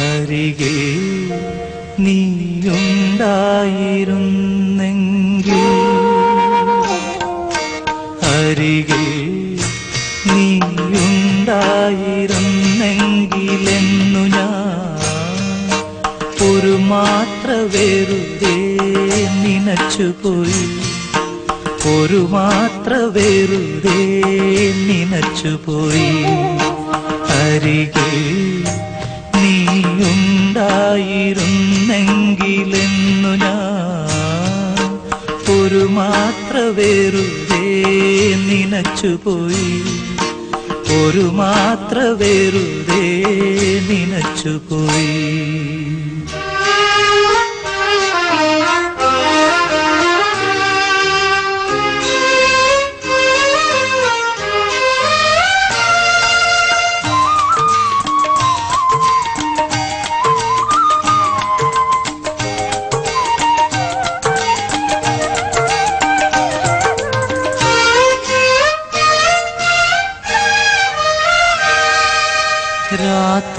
അരികെ നീയുണ്ടായിരുന്നെങ്കിൽ അരികെ നീയുണ്ടായിരുന്നെങ്കിലെന്നു ഞാൻ ഒരു മാത്ര വെറുതെ നിനച്ചുപോയി. ഒരു മാത്ര വെറുതെ നിനച്ചുപോയി. അരികെ മാത്ര വെറുതെ നിനച്ചുപോയി. ഒരു മാത്ര വെറുതെ നിനച്ചുപോയി.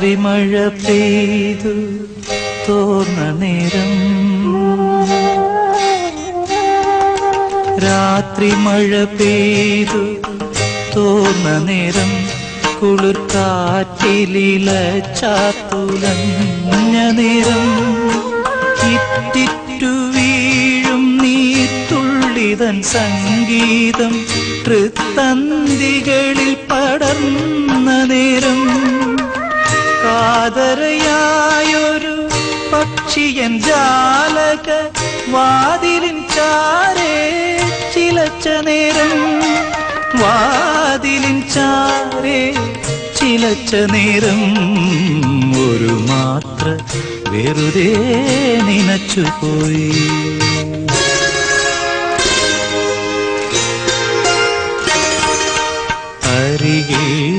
രാത്രി മഴ പെയ്തു തോർന്ന നേരം. രാത്രി മഴ പെയ്തു തോർന്ന നേരം. കുളിർക്കാറ്റിലില ചാത്തുലഞ്ഞ നേരം. ഇറ്റിറ്റു വീഴും നീത്തുള്ളിതൻ സംഗീതം. തൃത്തന്തികളിൽ പടർന്ന കാതരയായൊരു പക്ഷിയൻ ജാലക വാതിലിൻ ചാരേ ചിലച്ച നേരം. വാതിലിൻ ചാരേ ചിലച്ച നേരം. ഒരു മാത്ര വെറുതെ നിനച്ചുപോയി അരികെ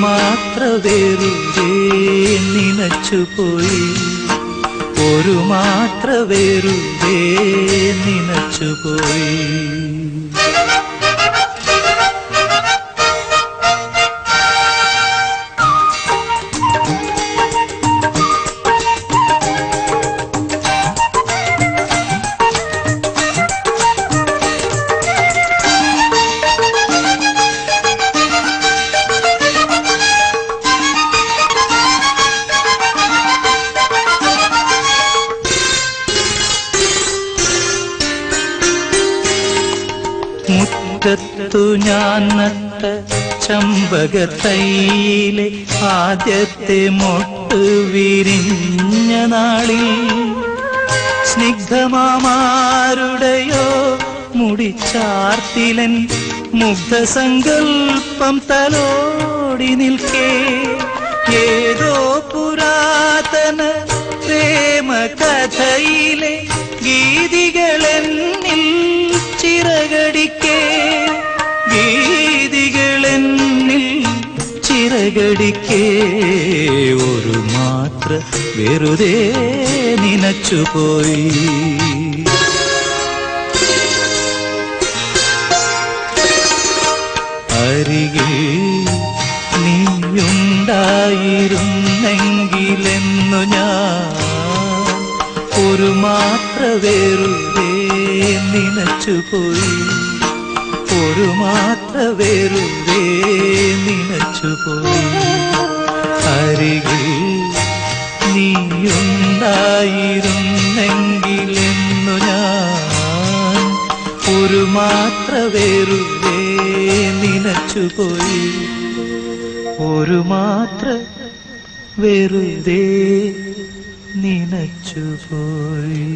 മാത്ര വെറുതെ നിനച്ചുപോയി ഒരു മാത്ര വെറുതെ നിനച്ചുപോയി മുറ്റത്തു ഞാൻ നട്ട ചമ്പകത്തൈയിലെ ആദ്യത്തെ മൊട്ട് വിരിഞ്ഞ നാളിൽ സ്നിഗ്ധമാമാരുടെയോ മുടിച്ചാർത്തിലൻ മുഗ്ധസങ്കൽപ്പം തലോടി നിൽക്കേ. ഏതോ പുരാതന പ്രേമ കഥയിലെ ചിറകടിക്കേ ഒരു മാത്ര വെറുതെ നിനച്ചുപോയി. അരികിൽ നീയുണ്ടായിരുന്നെങ്കിലെന്നു ഞാൻ ഒരു മാത്ര വെറുതെ നിനച്ചുപോയി ഒരു മാത്ര വെറുതെ നിനച്ചുപോയി അരികിൽ നീയുണ്ടായിരുന്നെങ്കിലെന്നു ഞാൻ ഒരു മാത്ര നിനച്ചു നിനച്ചുപോയി ഒരു മാത്ര വെറുതെ നിനച്ചുപോയി